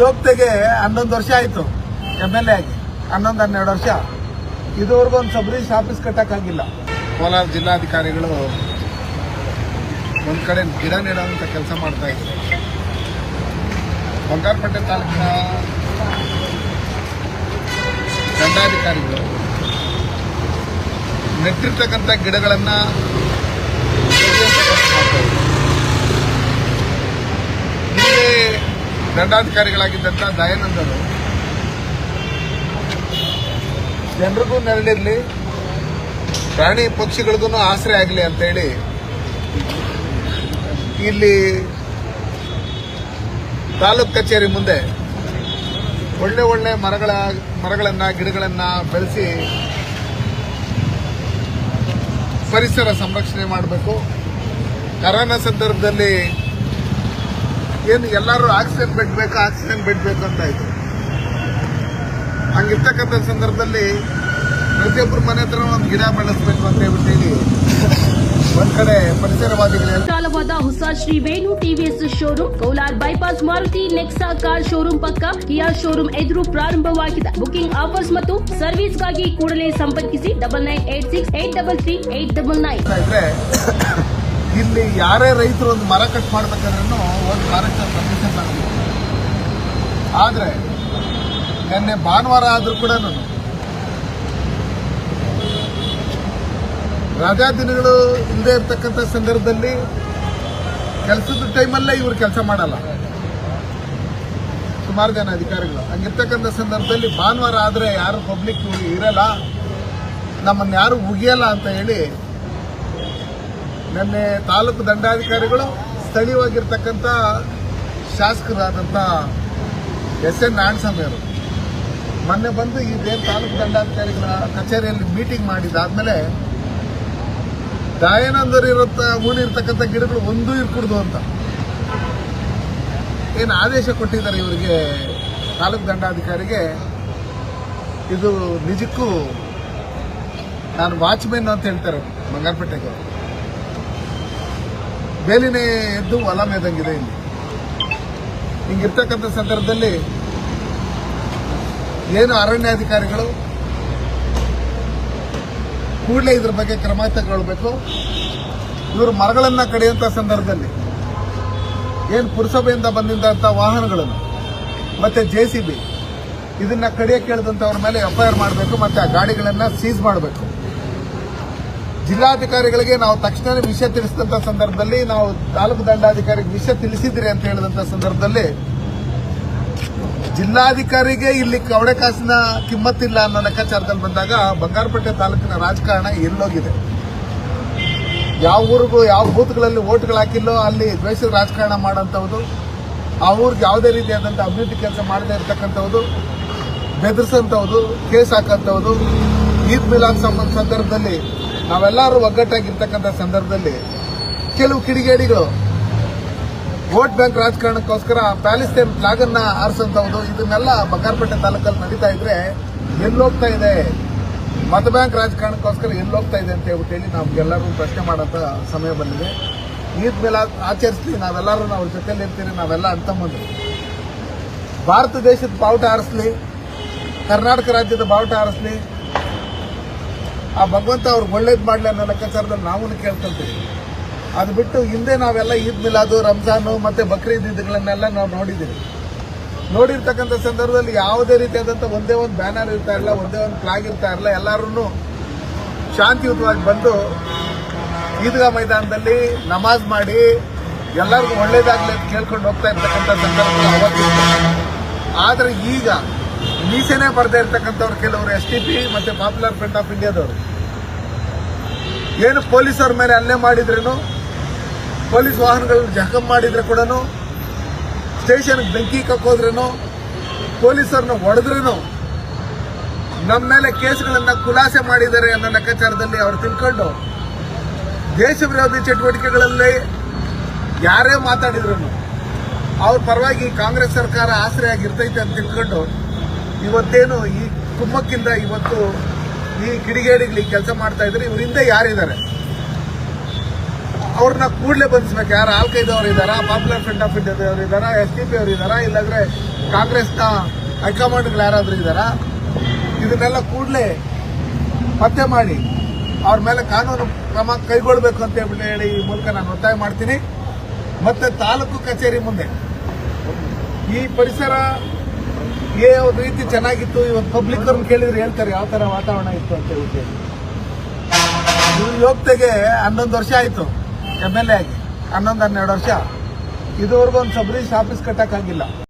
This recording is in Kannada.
ಯೋಗ್ಯತೆಗೆ ಹನ್ನೊಂದು ವರ್ಷ ಆಯಿತು ಎಂ ಎಲ್ ಎ ಆಗಿ. ಹನ್ನೊಂದು, ಹನ್ನೆರಡು ವರ್ಷ. ಇದುವರೆಗೂ ಒಂದು ಸಬ್ ರಿಜಿಸ್ಟರ್ ಆಫೀಸ್ ಕಟ್ಟಕ್ಕಾಗಿಲ್ಲ. ಕೋಲಾರ ಜಿಲ್ಲಾಧಿಕಾರಿಗಳು ಒಂದು ಕಡೆ ಗಿಡ ನೆಡುವಂಥ ಕೆಲಸ ಮಾಡ್ತಾ ಇದ್ರು ಬಂಗಾರಪೇಟೆ ತಾಲೂಕಿನ ದಂಡಾಧಿಕಾರಿಗಳು ನೆಟ್ಟಿರ್ತಕ್ಕಂಥ ಗಿಡಗಳನ್ನು ಹಿಂದೆ ದಂಡಾಧಿಕಾರಿಗಳಾಗಿದ್ದಂಥ ದಯಾನಂದರು. ಜನರಿಗೂ ನೆರಳಿರಲಿ. ಪ್ರಾಣಿ ಪಕ್ಷಿಗಳಿಗೂ ಆಸರೆ ಆಗಲಿ ಅಂತೇಳಿ ಇಲ್ಲಿ ತಾಲೂಕ್ ಕಚೇರಿ ಮುಂದೆ ಒಳ್ಳೆ ಒಳ್ಳೆ ಮರಗಳ ಮರಗಳನ್ನು, ಗಿಡಗಳನ್ನು ಬೆಳೆಸಿ ಪರಿಸರ ಸಂರಕ್ಷಣೆ ಮಾಡಬೇಕು. ಕರೋನಾ ಸಂದರ್ಭದಲ್ಲಿ ಏನು ಎಲ್ಲರೂ ಆಕ್ಸಿಜನ್ ಬೆಡ್ ಬೇಕು ಆಕ್ಸಿಜನ್ ಬೆಡ್ ಬೇಕು ಅಂತ ಇದ್ರು ಹಂಗಿರ್ತಕ್ಕಂಥ ಸಂದರ್ಭದಲ್ಲಿ ಪ್ರತಿಯೊಬ್ಬರ ಮನೆ ಹತ್ರ ಒಂದು ಗಿಡ ಬೆಳೆಸ್ಬೇಕು ಅಂತ ಹೇಳ್ಬಿಟ್ಟು ಹೇಳಿ. ಒಂದ್ ಕಡೆ ಪರಿಸರವಾದಿಗಳು ಕಾಲವಾದ ಹೊಸ Shri Venu TVS showroom Kolar bypass Maruti Nexa car showroom ಪಕ್ಕ ಕಿಯಾ ಶೋರೂಮ್ ಎದುರು ಪ್ರಾರಂಭವಾಗಿದೆ. ಬುಕಿಂಗ್ ಆಫರ್ಸ್ ಮತ್ತು ಸರ್ವಿಸ್ಗಾಗಿ ಕೂಡಲೇ ಸಂಪರ್ಕಿಸಿ double nine eight six eight double three eight double nine ಇಲ್ಲಿ ಯಾರೇ ರೈತರು ಒಂದು ಮರ ಕಟ್ ಮಾಡ್ಬೇಕಾದ್ರೂ ಒಂದು ಮರಕ್ಕೆ ಪರ್ಮಿಷನ್ ಮಾಡಬೇಕು ಆದ್ರೆ, ನಿನ್ನೆ ಭಾನುವಾರ ಆದ್ರೂ ಕೂಡ ರಜಾ ದಿನಗಳು ಇಲ್ಲದೆ ಇರ್ತಕ್ಕಂಥ ಸಂದರ್ಭದಲ್ಲಿ ಕೆಲಸದ ಟೈಮಲ್ಲೇ ಇವರು ಕೆಲಸ ಮಾಡಲ್ಲ. ಸುಮಾರು ಜನ ಅಧಿಕಾರಿಗಳು. ಹಂಗಿರ್ತಕ್ಕಂಥ ಸಂದರ್ಭದಲ್ಲಿ ಭಾನುವಾರ ಆದ್ರೆ ಯಾರು ಪಬ್ಲಿಕ್ ಇರಲ್ಲ. ನಮ್ಮನ್ನು ಯಾರು ಉಗಿಯಲ್ಲ ಅಂತ ಹೇಳಿ ನಿನ್ನೆ ತಾಲೂಕು ದಂಡಾಧಿಕಾರಿಗಳು ಸ್ಥಳೀಯವಾಗಿರ್ತಕ್ಕಂಥ ಶಾಸಕರಾದಂಥ ಎಸ್ ಎನ್ ನಾರಾಯಣಸ್ವಾಮಿ ಅವರು ಮೊನ್ನೆ ಬಂದು ಇದೇನು ತಾಲೂಕು ದಂಡಾಧಿಕಾರಿಗಳ ಕಚೇರಿಯಲ್ಲಿ ಮೀಟಿಂಗ್ ಮಾಡಿದಾದ್ಮೇಲೆ ದಯಾನಂದರು ಇರುತ್ತ ಉಳಿರ್ತಕ್ಕಂಥ ಗಿಡಗಳು ಒಂದೂ ಇರ್ಕೂಡ್ದು ಅಂತ. ಏನು ಆದೇಶ ಕೊಟ್ಟಿದ್ದಾರೆ ಇವರಿಗೆ ತಾಲೂಕು ದಂಡಾಧಿಕಾರಿಗೆ? ಇದು ನಿಜಕ್ಕೂ ನಾನು ವಾಚ್ಮೆನ್ ಅಂತ ಹೇಳ್ತಾರೆ ಬಂಗಾರಪೇಟೆಗೆ ಬೇಲಿನೇ ಎದ್ದು ಹೊಲ ಮೇದಂಗಿದೆ ಇಲ್ಲಿ. ಹಿಂಗಿರ್ತಕ್ಕಂಥ ಸಂದರ್ಭದಲ್ಲಿ ಏನು ಅರಣ್ಯಾಧಿಕಾರಿಗಳು ಕೂಡಲೇ ಇದ್ರ ಬಗ್ಗೆ ಕ್ರಮ ತಗೊಳ್ಬೇಕು ಇವರು ಮರಗಳನ್ನ ಕಡಿಯುವಂಥ ಸಂದರ್ಭದಲ್ಲಿ ಏನು ಪುರಸಭೆಯಿಂದ ಬಂದಿದ್ದಂಥ ವಾಹನಗಳನ್ನು ಮತ್ತೆ ಜೆ ಸಿ ಬಿ ಇದನ್ನ ಕೇಳಿದಂಥವ್ರ ಮೇಲೆ ಎಫ್ಐಆರ್ ಮಾಡಬೇಕು, ಮತ್ತೆ ಆ ಗಾಡಿಗಳನ್ನ ಸೀಸ್ ಮಾಡಬೇಕು. ಜಿಲ್ಲಾಧಿಕಾರಿಗಳಿಗೆ ನಾವು ತಕ್ಷಣವೇ ವಿಷಯ ತಿಳಿಸಿದಂತ ಸಂದರ್ಭದಲ್ಲಿ ನಾವು ತಾಲೂಕು ದಂಡಾಧಿಕಾರಿಗೆ ವಿಷಯ ತಿಳಿಸಿದ್ರಿ ಅಂತ ಹೇಳಿದಂತ ಸಂದರ್ಭದಲ್ಲಿ ಜಿಲ್ಲಾಧಿಕಾರಿಗೆ ಇಲ್ಲಿ ಕವಡೆ ಕಾಸಿನ ಕಿಮ್ಮತ್ತಿಲ್ಲ ಅನ್ನೋ ಲೆಕ್ಕಾಚಾರದಲ್ಲಿ ಬಂದಾಗ ಬಂಗಾರಪೇಟೆ ತಾಲೂಕಿನ ರಾಜಕಾರಣ ಎಲ್ಲೋಗಿದೆ. ಯಾವ ಊರಿಗೂ ಯಾವ ಬೂತ್ಗಳಲ್ಲಿ ಓಟ್ಗಳು ಹಾಕಿಲ್ಲೋ ಅಲ್ಲಿ ದ್ವೇಷದ ರಾಜಕಾರಣ ಮಾಡೋಂಥದ್ದು ಆ ಊರಿಗೆ ಯಾವುದೇ ರೀತಿಯಾದಂಥ ಅಭಿವೃದ್ಧಿ ಕೆಲಸ ಮಾಡದೇ ಇರತಕ್ಕಂಥದ್ದು ಬೆದರಿಸಂಥದ್ದು ಕೇಸ್ ಹಾಕೋಂಥವ್ದು ಈದ್ ಮಿಲಾದ್ ಸಂಬಂಧ ಸಂದರ್ಭದಲ್ಲಿ ನಾವೆಲ್ಲರೂ ಒಗ್ಗಟ್ಟಾಗಿರ್ತಕ್ಕಂಥ ಸಂದರ್ಭದಲ್ಲಿ ಕೆಲವು ಕಿಡಿಗೇಡಿಗಳು ವೋಟ್ ಬ್ಯಾಂಕ್ ರಾಜಕಾರಣಕ್ಕೋಸ್ಕರ ಪ್ಯಾಲಿಸ್ತೇನ್ ಫ್ಲಾಗ್ ಅನ್ನ ಆರಿಸಂತವ್ದು ಇದನ್ನೆಲ್ಲ ಬಂಗಾರಪೇಟೆ ತಾಲೂಕಲ್ಲಿ ನಡೀತಾ ಇದ್ರೆ ಎಲ್ಲೋಗ್ತಾ ಇದೆ. ಮತ ಬ್ಯಾಂಕ್ ರಾಜಕಾರಣಕ್ಕೋಸ್ಕರ ಎಲ್ಲೋಗ್ತಾ ಇದೆ ಅಂತ ಹೇಳ್ಬಿಟ್ಟು ಹೇಳಿ ನಮ್ಗೆಲ್ಲರೂ ಪ್ರಶ್ನೆ ಮಾಡೋಂಥ ಸಮಯ ಬಂದಿದೆ. ಈದ್ ಮೇಲೆ ಆಚರಿಸ್ಲಿ, ನಾವೆಲ್ಲರೂ ನಾವು ಜೊತೆಲಿ ಇರ್ತೀರಿ, ನಾವೆಲ್ಲ ಅಂತಮ್ಮಂದ್ರು ಭಾರತ ದೇಶದ ಬಾವುಟ ಆರಿಸ್ಲಿ, ಕರ್ನಾಟಕ ರಾಜ್ಯದ ಬಾವುಟ ಆರಿಸ್ಲಿ ಆ ಭಗವಂತ ಅವ್ರಿಗೆ ಒಳ್ಳೇದು ಮಾಡಲಿ ಅನ್ನೋ ಲೆಕ್ಕಾಚಾರದಲ್ಲಿ ನಾವು ಕೇಳ್ಕೊಂತೀವಿ ಅದು ಬಿಟ್ಟು ಹಿಂದೆ ನಾವೆಲ್ಲ ಈದ್ ಮಿಲಾದು, ರಂಜಾನು ಮತ್ತೆ ಬಕ್ರೀದ್ ಇದ್ಗಳನ್ನೆಲ್ಲ ನಾವು ನೋಡಿದ್ದೀವಿ ನೋಡಿರ್ತಕ್ಕಂಥ ಸಂದರ್ಭದಲ್ಲಿ ಯಾವುದೇ ರೀತಿಯಾದಂಥ ಒಂದೇ ಒಂದು ಬ್ಯಾನರ್ ಇರ್ತಾ ಇರಲಿಲ್ಲ, ಒಂದೇ ಒಂದು ಫ್ಲಾಗ್ ಇರ್ತಾ ಇರಲಿಲ್ಲ ಎಲ್ಲರೂ ಶಾಂತಿಯುತವಾಗಿ ಬಂದು ಈದ್ಗಾ ಮೈದಾನದಲ್ಲಿ ನಮಾಜ್ ಮಾಡಿ ಎಲ್ಲರಿಗೂ ಒಳ್ಳೇದಾಗಲಿ ಅಂತ ಕೇಳ್ಕೊಂಡು ಹೋಗ್ತಾ ಇರ್ತಕ್ಕಂಥ ಸಂದರ್ಭ ಆದರೆ ಈಗ ಮೀಸೆನೇ ಬರದೇ ಇರ್ತಕ್ಕಂಥವ್ರು ಕೆಲವರು ಎಸ್ ಟಿ ಪಿ ಮತ್ತೆ ಪಾಪ್ಯುಲರ್ ಫ್ರಂಟ್ ಆಫ್ ಇಂಡಿಯಾದವರು ಏನು ಪೊಲೀಸರ ಮೇಲೆ ಹಲ್ಲೆ ಮಾಡಿದ್ರೇನು, ಪೊಲೀಸ್ ವಾಹನಗಳನ್ನ ಜಖಂ ಮಾಡಿದ್ರೆ ಕೂಡ ಸ್ಟೇಷನ್ಗೆ ಬೆಂಕಿ ಕಕ್ಕೋದ್ರೇನು ಪೊಲೀಸರನ್ನ ಹೊಡೆದ್ರೂ ನಮ್ಮ ಮೇಲೆ ಕೇಸ್ಗಳನ್ನು ಖುಲಾಸೆ ಮಾಡಿದ್ದಾರೆ ಅನ್ನೋ ಲೆಕ್ಕಾಚಾರದಲ್ಲಿ ಅವರು ತಿಳ್ಕೊಂಡು, ದೇಶ ವಿರೋಧಿ ಚಟುವಟಿಕೆಗಳಲ್ಲಿ ಯಾರೇ ಮಾತಾಡಿದ್ರು ಅವ್ರ ಪರವಾಗಿ ಕಾಂಗ್ರೆಸ್ ಸರ್ಕಾರ ಆಸರೆಯಾಗಿರ್ತೈತೆ ಅಂತ ತಿಳ್ಕೊಂಡು ಇವತ್ತೇನು ಈ ಕುಮ್ಮಕ್ಕಿಂದ ಇವತ್ತು ಈ ಕಿಡಿಗೇಡಿಗಳು ಕೆಲಸ ಮಾಡ್ತಾ ಇದ್ರೆ ಇವ್ರ ಹಿಂದೆ ಯಾರಿದ್ದಾರೆ? ಅವ್ರನ್ನ ಕೂಡಲೇ ಬಂಧಿಸ್ಬೇಕು. ಯಾರು ಆಲ್ಕೈದು ಇದ್ದಾರಾ ಪಾಪ್ಯುಲರ್ ಫ್ರಂಟ್ ಆಫ್ ಇಂಡಿಯಾ ಅವರು ಇದ್ದಾರಾ ಎಸ್ ಡಿ ಪಿ ಅವರು ಇದ್ದಾರಾ ಇಲ್ಲಾಂದ್ರೆ ಕಾಂಗ್ರೆಸ್ನ ಹೈಕಮಾಂಡ್ಗಳು ಯಾರಾದರೂ ಇದ್ದಾರಾ? ಇದನ್ನೆಲ್ಲ ಕೂಡಲೇ ಪತ್ತೆ ಮಾಡಿ ಅವ್ರ ಮೇಲೆ ಕಾನೂನು ಕ್ರಮ ಕೈಗೊಳ್ಳಬೇಕು ಅಂತ ಹೇಳ್ಬಿಟ್ಟು ಹೇಳಿ ಈ ಮೂಲಕ ನಾನು ಒತ್ತಾಯ ಮಾಡ್ತೀನಿ. ಮತ್ತೆ ತಾಲೂಕು ಕಚೇರಿ ಮುಂದೆ ಈ ಪರಿಸರ ಯಾವ ರೀತಿ ಚೆನ್ನಾಗಿತ್ತು. ಇವತ್ತು ಪಬ್ಲಿಕ್ ಅವ್ರನ್ನ ಕೇಳಿದ್ರೆ ಹೇಳ್ತಾರೆ, ಯಾವ ತರ ವಾತಾವರಣ ಇತ್ತು ಅಂತ ಇವ್ರು ಯೋಗ್ಯತೆಗೆ ಹನ್ನೊಂದು ವರ್ಷ ಆಯ್ತು ಎಂ ಎಲ್ ಎ ಆಗಿ. ಹನ್ನೊಂದು, ಹನ್ನೆರಡು ವರ್ಷ. ಇದುವರೆಗೂ ಒಂದು ಸಬ್ ಆಫೀಸ್ ಕಟ್ಟಕ್ಕಾಗಿಲ್ಲ.